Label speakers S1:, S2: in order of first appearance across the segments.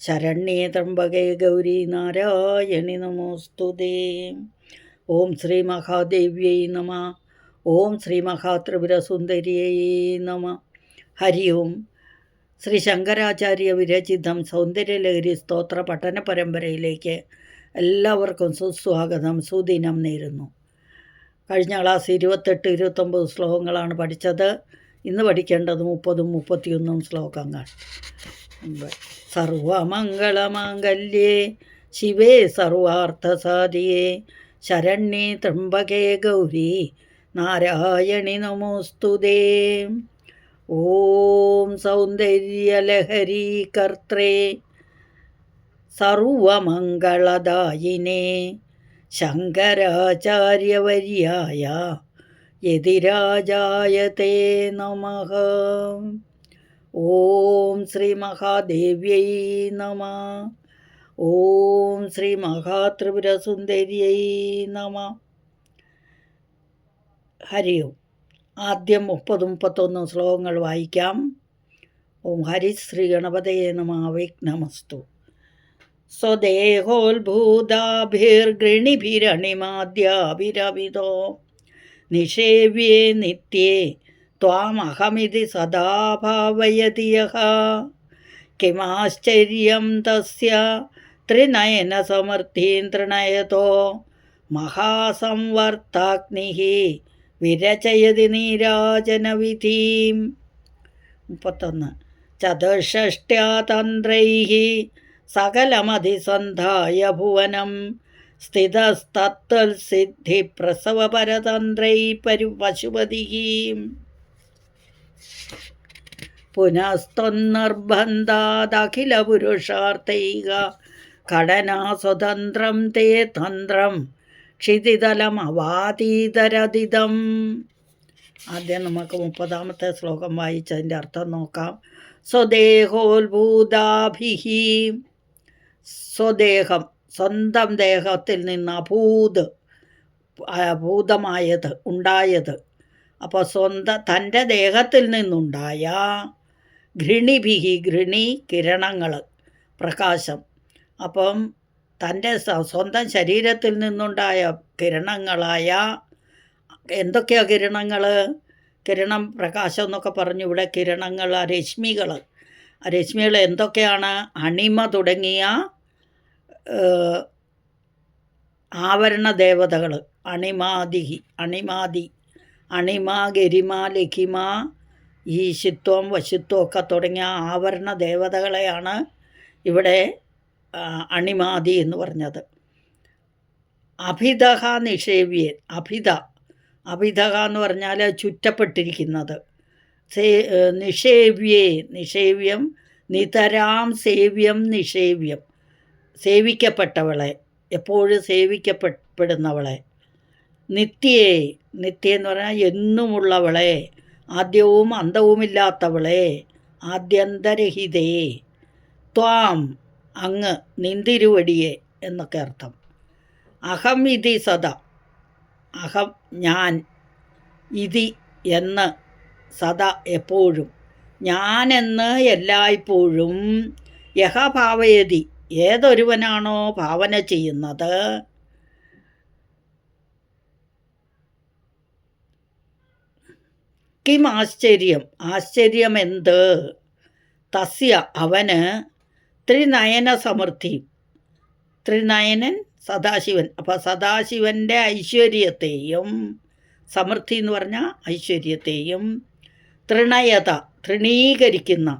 S1: ശരണ്യേ ത്രംബകേ ഗൗരി നാരായണി നമോസ്തുതേ ഓം ശ്രീ മഹാദേവ്യൈ നമ. ഓം ശ്രീ മഹാത്രിപുരസുന്ദരിയൈ നമ. ഹരി ഓം. ശ്രീ ശങ്കരാചാര്യ വിരചിതം സൗന്ദര്യലഹരി സ്തോത്ര പഠന പരമ്പരയിലേക്ക് എല്ലാവർക്കും സുസ്വാഗതം. സുദിനം നേരുന്നു. കഴിഞ്ഞ ക്ലാസ് ഇരുപത്തെട്ട് ഇരുപത്തൊമ്പത് ശ്ലോകങ്ങളാണ് പഠിച്ചത്. ഇന്ന് പഠിക്കേണ്ടത് മുപ്പതും മുപ്പത്തിയൊന്നും ശ്ലോകങ്ങൾ. സർവമംഗളമാംഗല്യേ ശിവേ സർവാർത്ഥസാധിയേ. ശരണ്യേ ത്രംബകേ ഗൗരി നാരായണി നമോസ്തുതേ. ഓം സൗന്ദര്യലഹരി കർത്രേ സർവമംഗളദായിനേ ശങ്കരാചാര്യവര്യായ യതിരാജായ തേ നമ. ഓം മഹാദേവ്യൈ നമ. ഓം ശ്രീ മഹാത്രിപുരസുന്ദര്യൈ നമ. ഹരി ഓം. ആദ്യം മുപ്പത് മുപ്പത്തൊന്ന് ശ്ലോകങ്ങൾ വായിക്കാം. ഓം ഹരി ശ്രീ ഗണപതയെ നമ. വിഘ്നമസ്തു. സ്വദേഹോത്ഭൂതാഭിർഗൃണിഭിരണിമാദ്യാഭിരവിതോ നിഷേവ്യേ നിത്യേ ത്വാമഹമിതി സദാ ഭാവയതി യः കിമാശ്ചര്യം തസ്യ ത്രിനയനസമർത്ഥീന്ദ്രണയതോ മഹാസംവർത്താഗ്നിः വിരചയതി നീരാജനവിധീം മുപ്പത്തൊന്ന്. ചതുഷ്ഷ്ട്യാ തന്ത്രൈः സകലമതിസന്ധായ ഭുവനം। സ്ഥിതസ്തത്വൽസിദ്ധിപ്രസവപരതന്ത്രൈ പരു പശുപതിः പുനസ്ത്വന്നർബന്ധാദഖിലപുരുഷാർത്ഥൈക ഘടനാ സ്വതന്ത്രം തേ തന്ത്രം. ക്ഷിതിതലമവാതീതരതിതം. ആദ്യം നമുക്ക് മുപ്പതാമത്തെ ശ്ലോകം വായിച്ചതിന്റെ അർത്ഥം നോക്കാം. സ്വദേഹോത്ഭൂതാഭിഹി സ്വദേഹം സ്വന്തം ദേഹത്തിൽ നിന്ന് അഭൂത് ഭൂതമായത് ഉണ്ടായത്. അപ്പോൾ സ്വന്തം തന്റെ ദേഹത്തിൽ നിന്നുണ്ടായ ഘൃണിഭിഹി ഘൃണി കിരണങ്ങൾ പ്രകാശം. അപ്പം തന്റെ സ്വന്തം ശരീരത്തിൽ നിന്നുണ്ടായ കിരണങ്ങളായ എന്തൊക്കെയാ കിരണങ്ങൾ കിരണം പ്രകാശം എന്നൊക്കെ പറഞ്ഞു ഇവിടെ കിരണങ്ങൾ രശ്മികൾ രശ്മികൾ എന്തൊക്കെയാണ്? അണിമ തുടങ്ങിയ ആവരണ ദേവതകൾ അണിമാതിഹി അണിമാതി അണിമ ഗരിമ ലഖിമ ഈശിത്വം വശുത്വം ഒക്കെ തുടങ്ങിയ ആവരണ ദേവതകളെയാണ് ഇവിടെ അണിമാതി എന്ന് പറഞ്ഞത്. അഭിതഹ നിഷേവ്യൻ അഭിത അഭിതഹ എന്ന് പറഞ്ഞാൽ ചുറ്റപ്പെട്ടിരിക്കുന്നത്. സേ നിഷേവ്യേ നിഷേവ്യം നിതരാം സേവ്യം നിഷേവ്യം. സേവിക്കപ്പെട്ടവളെ എപ്പോഴും സേവിക്കപ്പെടുന്നവളെ നിത്യേ നിത്യ എന്ന് പറഞ്ഞാൽ എന്നുമുള്ളവളെ ആദ്യവും അന്തവുമില്ലാത്തവളെ ആദ്യന്തരഹിതേ ത്വാം അങ്ങ് നിന്തിരുവടിയെ എന്നൊക്കെ അർത്ഥം. അഹം ഇതി സദ അഹം ഞാൻ ഇതി എന്ന് സദാ എപ്പോഴും ഞാനെന്ന് എല്ലായ്പ്പോഴും യഹ ഭാവയതി ഏതൊരുവനാണോ ഭാവന ചെയ്യുന്നത് കിം ആശ്ചര്യം. ആശ്ചര്യം എന്ത് തസ്യ അവന് ത്രിനയന സമൃദ്ധി ത്രിനയനൻ സദാശിവൻ. അപ്പോൾ സദാശിവന്റെ ഐശ്വര്യത്തെയും സമൃദ്ധി എന്ന് പറഞ്ഞാൽ ഐശ്വര്യത്തെയും തൃണയത തൃണീകരിക്കുന്ന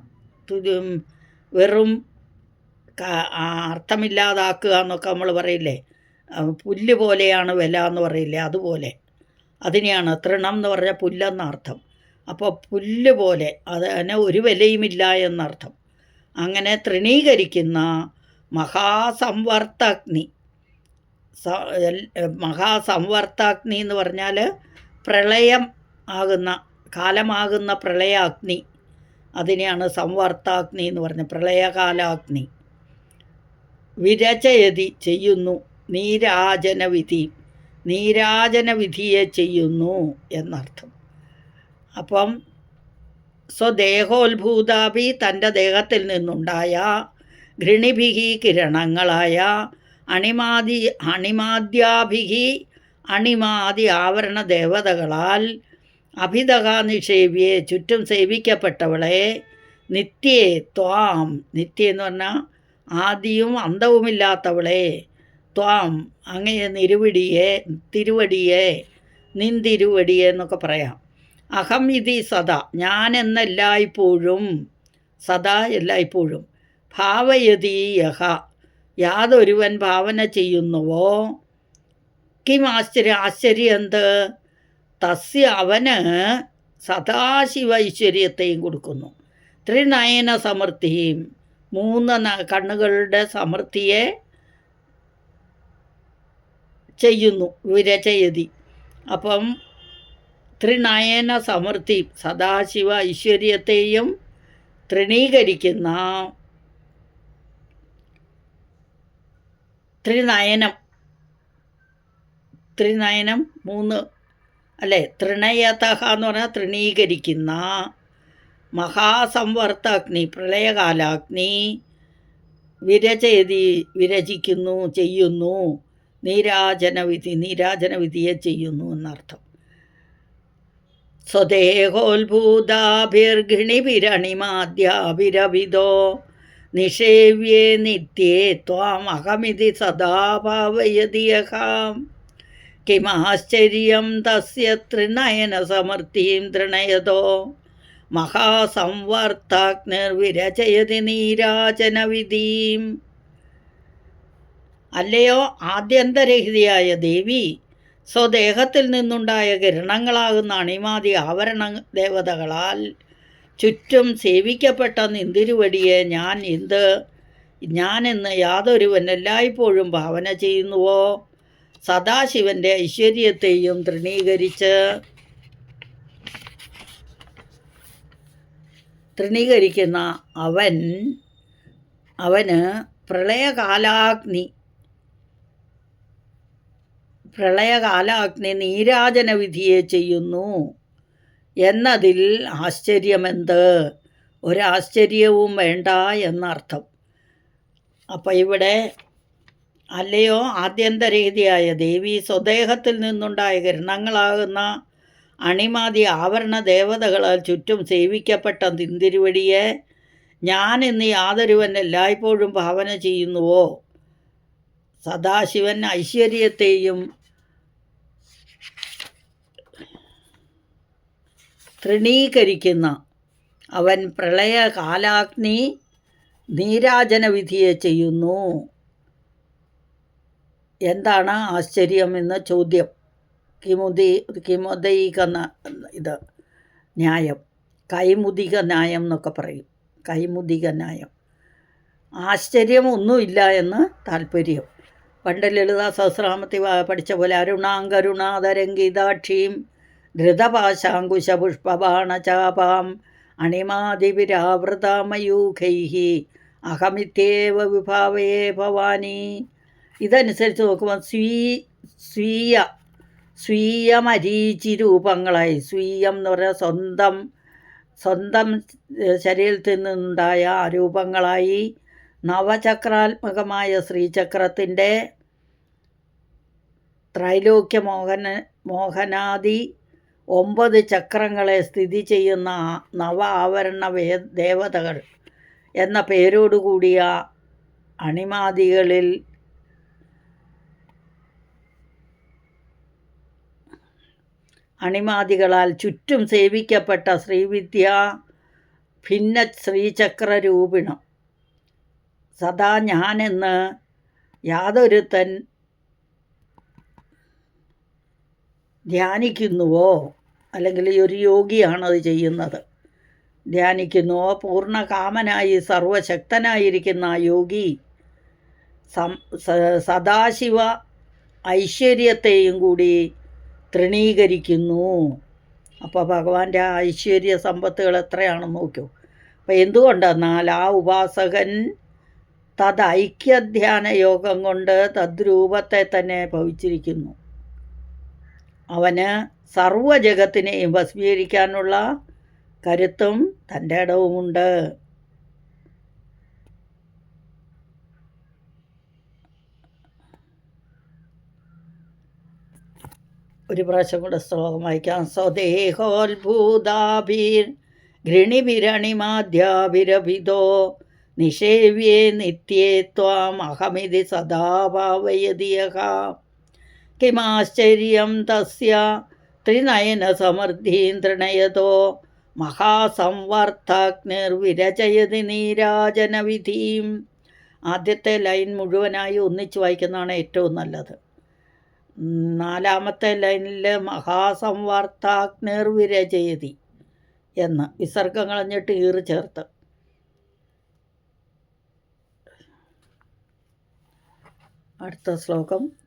S1: വെറും അർത്ഥമില്ലാതാക്കുക എന്നൊക്കെ നമ്മൾ പറയില്ലേ? പുല്ല് പോലെയാണ് വില എന്ന് പറയില്ലേ? അതുപോലെ. അതിനെയാണ് തൃണം എന്ന് പറഞ്ഞാൽ പുല്ലെന്ന അർത്ഥം. അപ്പോൾ പുല്ല് പോലെ അതിന് ഒരു വിലയുമില്ല എന്നർത്ഥം. അങ്ങനെ തൃണീകരിക്കുന്ന മഹാസംവർത്തഗ്നി മഹാസംവർത്താഗ്നി എന്ന് പറഞ്ഞാൽ പ്രളയം ആകുന്ന കാലമാകുന്ന പ്രളയാഗ്നി. അതിനെയാണ് സംവർത്താഗ്നി എന്ന് പറഞ്ഞത്. പ്രളയകാലാഗ്നി. വിരചയതി ചെയ്യുന്നു നീരാജനവിധി. നീരാജനവിധിയെ ചെയ്യുന്നു എന്നർത്ഥം. അപ്പം സ്വദേഹോത്ഭൂതാഭി തന്റെ ദേഹത്തിൽ നിന്നുണ്ടായ ഘൃണിഭിഹി കിരണങ്ങളായ അണിമാതി അണിമാദ്യാഭിഹി അണിമാതി ആവരണ ദേവതകളാൽ അഭിതക നിഷേവ്യെ ചുറ്റും സേവിക്കപ്പെട്ടവളെ നിത്യേ ത്വാം നിത്യ എന്ന് പറഞ്ഞാൽ ആദിയും അന്തവുമില്ലാത്തവളെ ത്വാം അങ്ങയെ നിരുവടിയെ തിരുവടിയെ നിൻ തിരുവടിയെ എന്നൊക്കെ പറയാം. അഹം ഇതി സദാ. ഞാൻ എന്നെല്ലായ്പ്പോഴും സദാ എല്ലായ്പ്പോഴും. ഭാവയതി യഹ. യാതൊരുവൻ ഭാവന ചെയ്യുന്നുവോ? കിം ആശ്ചര്യം ആശ്ചര്യം എന്ത്? തസ്യ അവന് സദാശിവ ഐശ്വര്യത്തെയും കൊടുക്കുന്നു. ത്രിനയന സമൃദ്ധിയും. മൂന്ന് കണ്ണുകളുടെ സമൃദ്ധിയെ ചെയ്യുന്നു വിരചയതി. അപ്പം ത്രിനയന സമൃദ്ധി സദാശിവ ഐശ്വര്യത്തെയും തൃണീകരിക്കുന്ന ത്രിനയനം. ത്രിനയനം മൂന്ന്. അല്ലേ? തൃണയതഹ എന്ന് പറഞ്ഞാൽ തൃണീകരിക്കുന്ന മഹാസംവർത്താഗ്നി പ്രളയകാലാഗ്നി വിരചയതി വിരചിക്കുന്നു ചെയ്യുന്നു. നീരാജനവിധി നീരാജനവിധിയെ ചെയ്യുന്നു എന്നർത്ഥം. സ്വദേഹോത്ഭൂതാഭിർഗിണിഭിരണിമാദ്യാഭിരവിദോ നിഷേവ്യേ നിത്യേ ത്വാമഹമിതി സദാ ഭാവയതി യഹാം. കിമാശ്ചര്യം തസ്യ ത്രിനയനസമൃദ്ധിം തൃണയതോ മഹാസംവർത്താഗ്നിർവിരചയതി നീരാജനവിധീം. അല്ലയോ? ആദ്യന്തരഹിതയായ ദേവി സ്വദേഹത്തിൽ നിന്നുണ്ടായ കിരണങ്ങളാകുന്ന അണിമാതി ആവരണ ദേവതകളാൽ ചുറ്റും സേവിക്കപ്പെട്ട നിന്തിരുവടിയെ ഞാൻ എന്ത് ഞാനെന്ന് യാതൊരുവൻ എല്ലായ്പ്പോഴും ഭാവന ചെയ്യുന്നുവോ? സദാശിവന്റെ ഐശ്വര്യത്തെയും തൃണീകരിച്ച് തൃണീകരിക്കുന്ന അവൻ അവന് പ്രളയകാലാഗ്നി പ്രളയകാലാഗ്നി നീരാജന വിധിയെ ചെയ്യുന്നു. എന്നതിൽ ആശ്ചര്യമെന്ത്? ഒരാശ്ചര്യവും വേണ്ട എന്നർത്ഥം. അപ്പോൾ ഇവിടെ അല്ലയോ? ആദ്യന്തരീതിയായ ദേവി സ്വദേഹത്തിൽ നിന്നുണ്ടായ കിരണങ്ങളാകുന്ന അണിമാതി ആവരണ ദേവതകളാൽ ചുറ്റും സേവിക്കപ്പെട്ട തിന്തിരുവടിയെ ഞാൻ ഇന്ന് യാതൊരുവൻ എല്ലായ്പ്പോഴും ഭാവന ചെയ്യുന്നുവോ? സദാശിവൻ ഐശ്വര്യത്തെയും തൃണീകരിക്കുന്ന അവൻ പ്രളയകാലാഗ്നി നീരാജന വിധിയെ ചെയ്യുന്നു. എന്താണ് ആശ്ചര്യം എന്ന ചോദ്യം. കിമുദി കിമുദൈക ഇത് ന്യായം. കൈമുദിക ന്യായം എന്നൊക്കെ പറയും. കൈമുദിക ന്യായം. ആശ്ചര്യം ഒന്നുമില്ല എന്ന് താല്പര്യം. പണ്ട് ലളിതാ സഹസ്രാമത്തി പഠിച്ച പോലെ അരുണാങ്കരുണാതരംഗിതാക്ഷീം ധൃതപാശാങ്കുശപുഷ്പബാണചാപാം അണിമാതിവിരാവൃതാമയൂഖൈഹ അഹമിത്യേവ വിഭാവയേ ഭവാനി. ഇതനുസരിച്ച് നോക്കുമ്പോൾ സ്വീ സ്വീയ സ്വീയമരീചി രൂപങ്ങളായി സ്വീയം എന്ന് പറഞ്ഞാൽ സ്വന്തം സ്വന്തം ശരീരത്തിൽ നിന്നുണ്ടായ രൂപങ്ങളായി നവചക്രാത്മകമായ ശ്രീചക്രത്തിന്റെ ത്രൈലോക്യ മോഹന മോഹനാദി ഒമ്പത് ചക്രങ്ങളെ സ്ഥിതി ചെയ്യുന്ന നവ ആവരണ വേ ദേവതകൾ എന്ന പേരോടുകൂടിയ അണിമാദികളിൽ അണിമാദികളാൽ ചുറ്റും സേവിക്കപ്പെട്ട ശ്രീവിദ്യ ഭിന്ന ശ്രീചക്ര രൂപിണം സദാ ഞാനെന്ന് യാതൊരുത്തൻ ധ്യാനിക്കുന്നുവോ? അല്ലെങ്കിൽ ഒരു യോഗിയാണ് അത് ചെയ്യുന്നത്. ധ്യാനിക്കുന്നുവോ പൂർണകാമനായി സർവശക്തനായിരിക്കുന്ന ആ യോഗി സദാശിവ ഐശ്വര്യത്തെയും കൂടി തൃണീകരിക്കുന്നു. അപ്പോൾ ഭഗവാന്റെ ആ ഐശ്വര്യ സമ്പത്തുകൾ എത്രയാണെന്ന് നോക്കൂ. അപ്പോൾ എന്തുകൊണ്ടെന്നാൽ ആ ഉപാസകൻ തത് ഐക്യധ്യാന യോഗം കൊണ്ട് തദ്രൂപത്തെ തന്നെ ഭവിച്ചിരിക്കുന്നു. അവന് സർവജഗത്തിനെയും ഭസ്മീകരിക്കാനുള്ള കരുത്തും തന്റെ ഇടവുമുണ്ട്. ഒരു പ്രാവശ്യം കൂടെ ശ്ലോകം വായിക്കാം. സ്വദേഹോത്ഭൂതാഭീർ ഘൃണിഭിരണിമാധ്യാഭിരഭിതോ നിഷേവ്യേ നിത്യേ ത്വാം അഹമിതി സദാ ഭാവയതിയഹ. കിമാശ്ചര്യം തസ്യ ത്രിനയനസമൃദ്ധീം തൃണയതോ മഹാസംവർദ്ധഗ്നിർവിരചയതി നീരാജനവിധീം. ആദ്യത്തെ ലൈൻ മുഴുവനായി ഒന്നിച്ചു വായിക്കുന്നതാണ് ഏറ്റവും നല്ലത്. നാലാമത്തെ ലൈനിൽ മഹാസംവാർത്താഗ്നിർവിരചയതി എന്ന് വിസർഗം കളഞ്ഞിട്ട് ഈറ് ചേർത്ത്. അടുത്ത ശ്ലോകം.